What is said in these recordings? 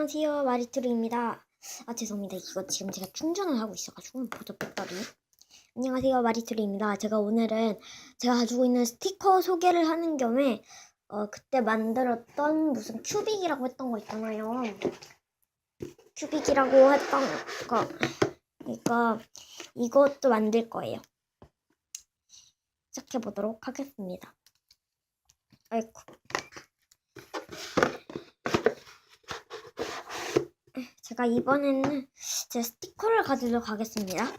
안녕하세요 마리트루입니다. 아 죄송합니다. 이거 지금 제가 충전을 하고 있어가지고 보조 배터리. 안녕하세요 마리트루입니다. 제가 오늘은 제가 가지고 있는 스티커 소개를 하는 겸에 어 그때 만들었던 무슨 큐빅이라고 했던 거 있잖아요. 큐빅이라고 했던 거. 그러니까 이것도 만들 거예요. 시작해 보도록 하겠습니다. 아이고 제가 이번에는 제 스티커를 가지러 가겠습니다.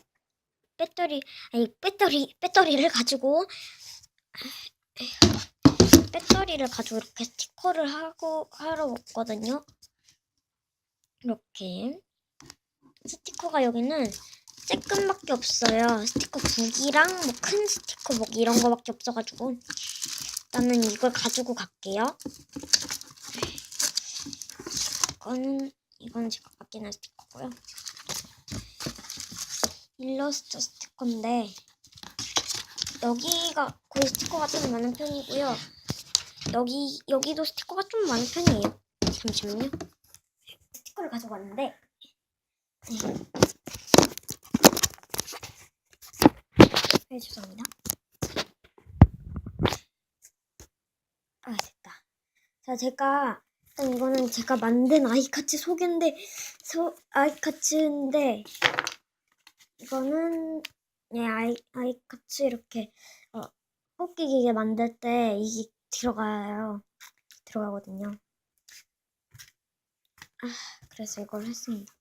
배터리, 아니, 배터리, 배터리를 가지고, 배터리를 가지고 이렇게 스티커를 하고, 하러 왔거든요. 이렇게. 스티커가 여기는 쬐끔밖에 없어요. 스티커 9기랑 뭐 큰 스티커 뭐 이런 거밖에 없어가지고. 일단은 이걸 가지고 갈게요. 이거는 이건 제가 아끼는 스티커고요. 일러스트 스티커인데 여기가 거의 스티커가 좀 많은 편이고요. 여기 여기도 스티커가 좀 많은 편이에요. 잠시만요. 스티커를 가져왔는데 네. 네, 죄송합니다. 아 됐다. 자 제가 일단 이거는 제가 만든 아이카츠 소개인데 소 아이카츠인데 이거는 네 아이 아이카츠 이렇게 어 뽑기 기계 만들 때 이게 들어가요 들어가거든요. 아 그래서 이걸 했습니다.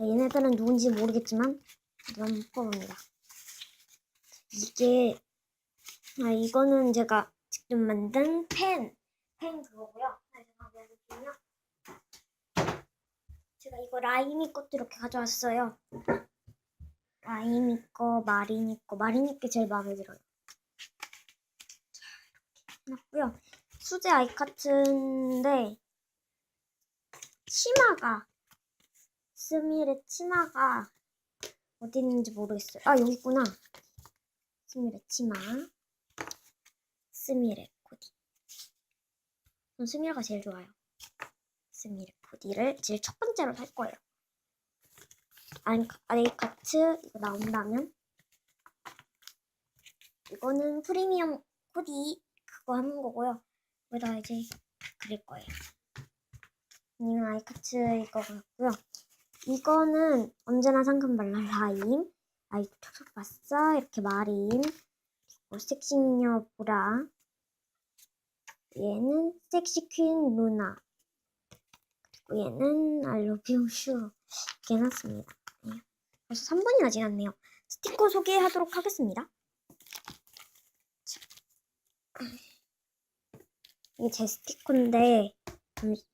얘네들은 누군지 모르겠지만 한번 뽑아봅니다. 이게 아 이거는 제가 직접 만든 펜 펜 그거고요. 제가 이거 라이미 것도 이렇게 가져왔어요. 라이미 거, 마리니 거, 마리니 게 제일 마음에 들어요. 자, 이렇게 해놨고요. 수제 아이카츠인데 치마가 스미레 치마가 어디 있는지 모르겠어요. 아 여기 있구나. 스미레 치마. 스미레 코디. 전 스미레가 제일 좋아요. 스미레 코디를 제일 첫 번째로 살 거예요. 아니, 아이카츠 이거 나온다면 이거는 프리미엄 코디 그거 하는 거고요. 여기다 이제 그릴 거예요. 이는 아이카츠 이거 같고요. 이거는 언제나 상큼 발랄 라임, 아이도 촉촉 바싸 이렇게 마림, 그리고 섹시미녀 보라, 얘는 섹시 퀸 루나, 얘는 알로비오 슈 이렇게 해놨습니다. 네. 벌써 3분이나 지났네요. 스티커 소개하도록 하겠습니다. 자. 이게 제 스티커인데, 잠시-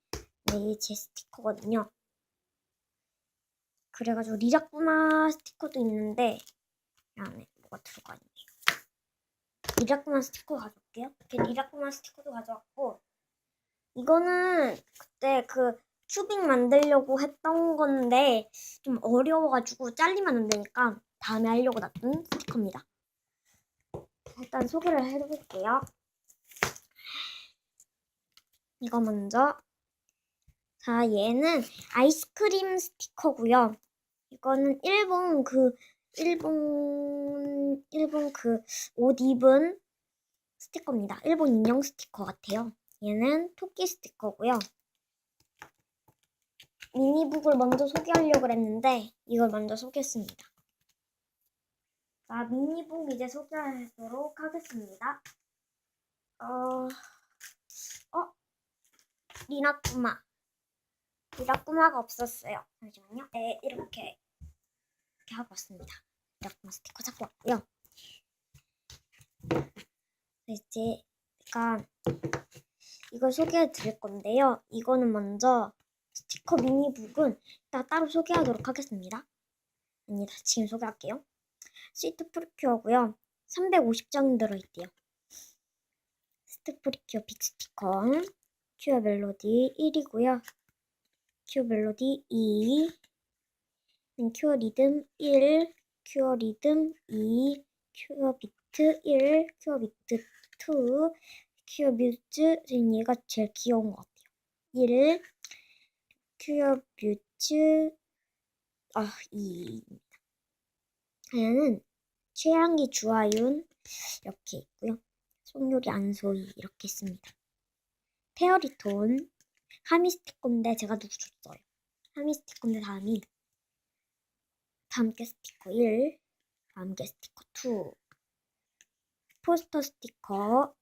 네, 이게 제 스티커거든요. 그래가지고 리라꾸마 스티커도 있는데, 이 안에 뭐가 들어가 있네요. 리라꾸마 스티커 가져올게요. 이렇게 리라꾸마 스티커도 가져왔고, 이거는 그때 그 큐빅 만들려고 했던 건데 좀 어려워가지고 잘리면 안 되니까 다음에 하려고 놔둔 스티커입니다. 일단 소개를 해볼게요. 이거 먼저. 자, 얘는 아이스크림 스티커고요. 이거는 일본 그 일본 일본 그 옷 입은 스티커입니다. 일본 인형 스티커 같아요. 얘는 토끼 스티커고요. 미니북을 먼저 소개하려고 했는데 이걸 먼저 소개했습니다. 자, 미니북 이제 소개하도록 하겠습니다. 어, 어, 리나 꾸마. 리나 꾸마가 없었어요. 잠시만요. 네, 이렇게 이렇게 하고 왔습니다. 리나 꾸마 스티커 잡고 왔고요. 네, 이제 제가 이걸 소개해 드릴 건데요. 이거는 먼저 스티커 미니북은 이따 따로 소개하도록 하겠습니다. 아니다, 지금 소개할게요. 시트 프리큐어고요. 350장 들어있대요. 시트 프리큐어 빅 스티커 큐어 멜로디 1이고요. 큐어 멜로디 2 큐어 리듬 1 큐어 리듬 2 큐어 비트 1 큐어 비트 2 큐어 뮤즈 지금 얘가 제일 귀여운 것 같아요. 1 큐어뷰츠 아, 이 하나는 최양기 주아윤 이렇게 있고요. 송요리 안소희 이렇게 있습니다. 페어리톤 하미스티커인데 제가 누구 줬어요. 하미스티커인데 다음이 다음 게 스티커 1 다음 게 스티커 2 포스터 스티커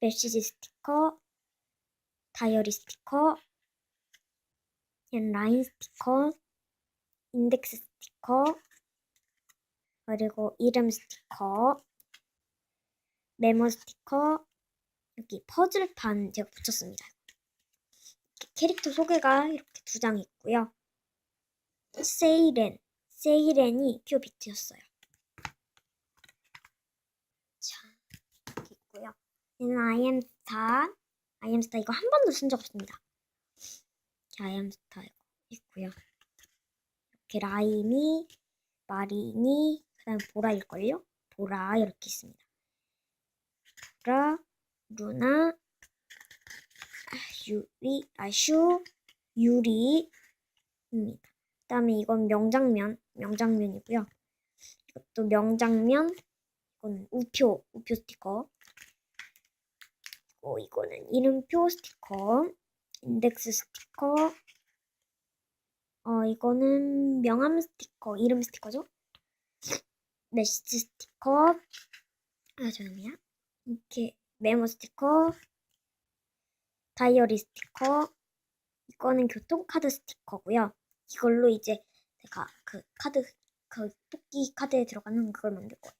메시지 스티커 다이어리 스티커 라인 스티커 인덱스 스티커 그리고 이름 스티커 메모 스티커 여기 퍼즐판 제가 붙였습니다. 이렇게 캐릭터 소개가 이렇게 두 장 있고요. 세이렌 세이렌이 큐비트였어요. 자 여기 있고요. 얘는 아이엠스타 아이엠스타 이거 한 번도 쓴 적 없습니다. 이렇게 아이엠스타 이거 있고요. 이렇게 라임이 마린이 그 다음 보라일걸요? 보라 이렇게 있습니다. 보라 루나 아, 유리 아슈 유리입니다. 그 다음에 이건 명장면 명장면이고요. 이것도 명장면 이건 우표 우표 스티커 이거는 이름표 스티커 인덱스 스티커. 어 이거는 명함 스티커. 이름 스티커죠? 메시지 스티커. 아 잠깐만요. 이렇게 메모 스티커. 다이어리 스티커. 이거는 교통카드 스티커고요. 이걸로 이제 제가 그 카드 그 토끼 카드에 들어가는 그걸 만들 거예요.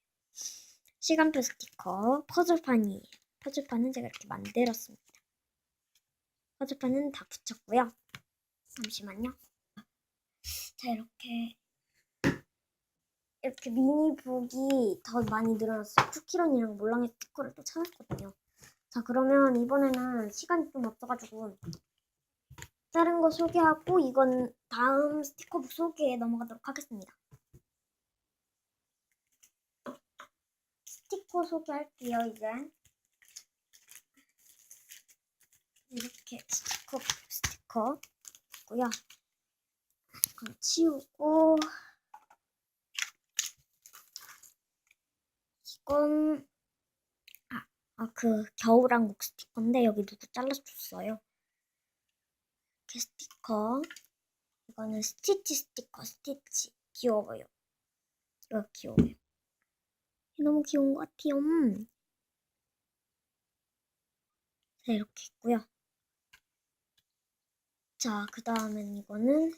시간표 스티커. 퍼즐판이에요 퍼즐판은 제가 이렇게 만들었습니다 퍼즐판은 다 붙였고요 잠시만요 자 이렇게 이렇게 미니북이 더 많이 늘어났어요. 쿠키런이랑 몰랑의 스티커를 또 찾았거든요. 자 그러면 이번에는 시간이 좀 없어가지고 다른 거 소개하고 이건 다음 스티커북 소개에 넘어가도록 하겠습니다. 스티커 소개할게요 이제. 이렇게 스티커 스티커 있고요. 그럼 치우고 이건 아, 아, 그 겨울왕국 스티커인데 여기 누구 잘라줬어요. 이렇게 스티커 이거는 스티치 스티커 스티치 귀여워요. 이거 귀여워요. 너무 귀여운 것 같아요. 음. 자 이렇게 있고요. 자, 그 다음엔 이거는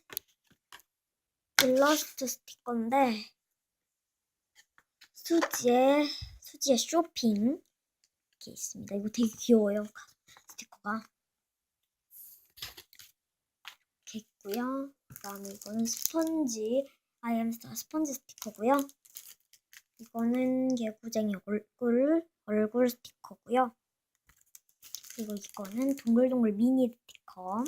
일러스트 스티커인데 수지의 수지의 쇼핑 이렇게 있습니다. 이거 되게 귀여워요. 스티커가 이렇게 있고요. 그다음에 이거는 스펀지 아이엠스타 스펀지 스티커고요. 이거는 개구쟁이 얼굴 얼굴 스티커고요. 그리고 이거는 동글동글 미니 스티커.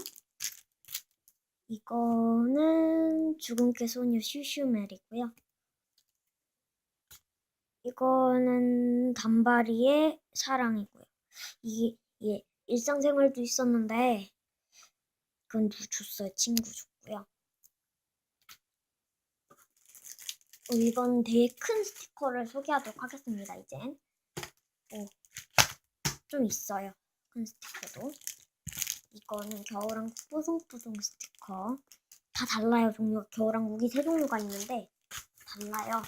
이거는 주근깨 소녀 슈슈멜이고요. 이거는 단발이의 사랑이고요. 이게 예, 일상생활도 있었는데 누구 줬어요? 친구 줬고요. 어, 이건 되게 큰 스티커를 소개하도록 하겠습니다. 이젠 오, 좀 있어요. 큰 스티커도. 이거는 겨울왕국 뽀송뽀송 스티커. 다 달라요. 종류가 겨울왕국이 세 종류가 있는데 달라요.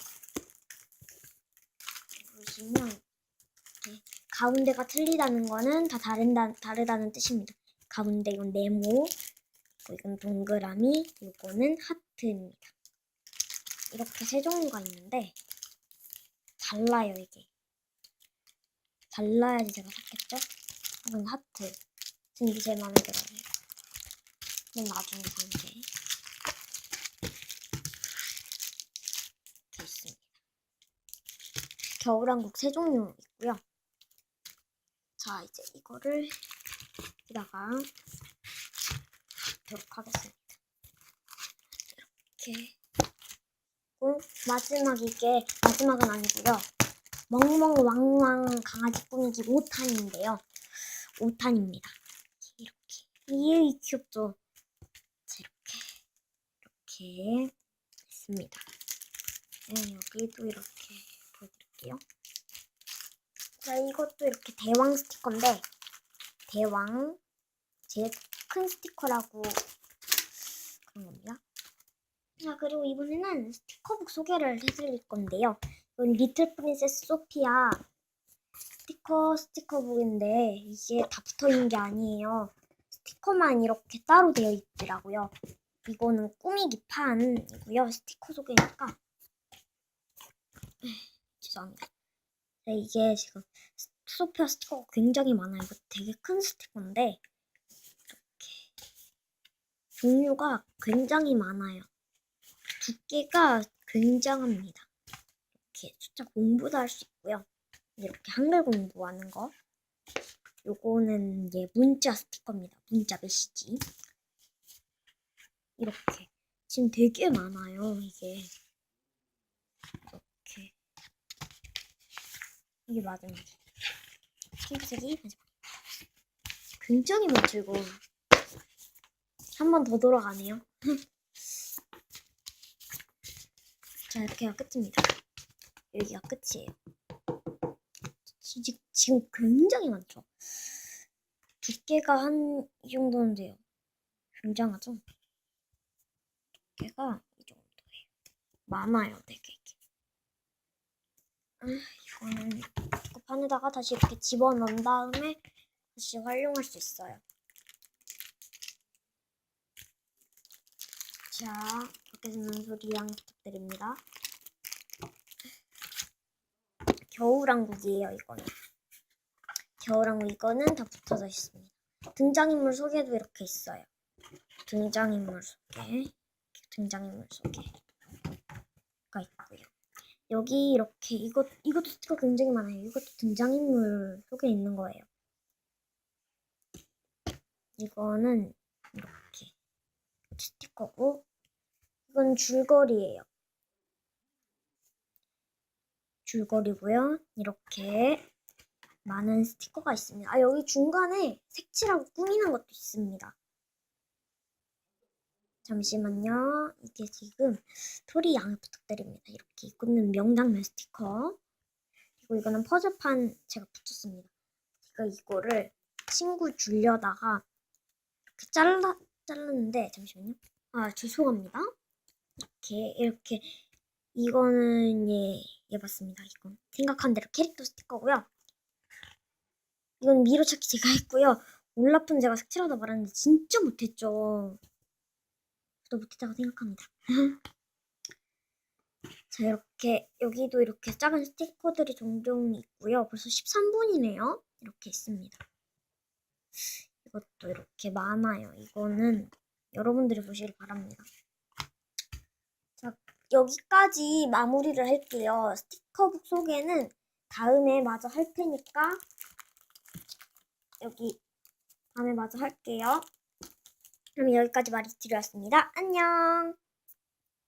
보시면 이렇게 가운데가 틀리다는 거는 다 다른다, 다르다는 뜻입니다. 가운데 이건 네모, 이건 동그라미, 이거는 하트입니다. 이렇게 세 종류가 있는데 달라요 이게. 달라야지 제가 샀겠죠? 이건 하트. 이게 제일 마음에 들어요. 이건 나중에 이렇게 있습니다. 겨울왕국 세 종류 있고요. 자, 이제 이거를 여기다가 넣도록 하겠습니다. 이렇게. 마지막 이게 마지막은 아니고요. 멍멍왕왕 강아지 꾸미기 5탄인데요. 5탄입니다. 이렇게 이 귀엽죠? 자, 이렇게, 이렇게 했습니다. 네, 여기도 이렇게 보여드릴게요. 자, 이것도 이렇게 대왕 스티커인데, 대왕, 제일 큰 스티커라고 그런 겁니다. 자, 그리고 이번에는 스티커북 소개를 해드릴 건데요. 이건 리틀 프린세스 소피아 스티커 스티커북인데 이게 다 붙어 있는 게 아니에요. 스티커만 이렇게 따로 되어 있더라고요. 이거는 꾸미기 판이고요. 스티커 소개니까 죄송합니다. 네, 이게 지금 소피아 스티커가 굉장히 많아요. 이거 되게 큰 스티커인데 이렇게 종류가 굉장히 많아요. 두께가 굉장합니다. 이렇게 숫자 공부도 할 수 있고요. 이렇게 한글 공부하는 거. 요거는 이제 문자 스티커입니다. 문자 메시지. 이렇게. 지금 되게 많아요, 이게. 이렇게. 이게 거지. 핑크색이 마지막. 굉장히 이거. 한번 더 돌아가네요. 자, 이렇게가 끝입니다. 여기가 끝이에요. 지, 지- 지금 굉장히 많죠? 두께가 한 이 정도는 돼요. 굉장하죠? 두께가 이 정도예요. 많아요, 되게. 아, 이거는 스티커판에다가 다시 이렇게 집어넣은 다음에 다시 활용할 수 있어요. 자, 밖에서 나는 소리 양 부탁드립니다. 겨울왕국이에요, 이거는. 겨울왕국 이거는 다 붙어져 있습니다. 등장인물 소개도 이렇게 있어요. 등장인물 소개, 등장인물 소개가 있고요. 여기 이렇게 이것 이것도 스티커 굉장히 많아요. 이것도 등장인물 소개 있는 거예요. 이거는 이렇게 스티커고 이건 줄거리예요. 줄거리고요. 이렇게 많은 스티커가 있습니다. 아, 여기 중간에 색칠하고 꾸미는 것도 있습니다. 잠시만요. 이게 지금 소리 양해 부탁드립니다. 이렇게 있는 명장면 스티커. 그리고 이거는 퍼즐판 제가 붙였습니다. 제가 이거를 친구 주려다가 이렇게 잘라, 잘랐는데, 잠시만요. 아, 죄송합니다. 이렇게, 이렇게 이거는 예, 예 맞습니다. 이건 생각한 대로 캐릭터 스티커고요. 이건 미로찾기 제가 했고요. 올라프는 제가 색칠하다 말았는데 진짜 못했죠. 저도 못했다고 생각합니다. 자 이렇게 여기도 이렇게 작은 스티커들이 종종 있고요. 벌써 13분이네요. 이렇게 있습니다. 이것도 이렇게 많아요. 이거는 여러분들이 보시길 바랍니다. 자 여기까지 마무리를 할게요. 스티커북 소개는 다음에 마저 할 테니까 여기 다음에 마저 할게요. 그럼 여기까지 말씀드렸습니다. 안녕.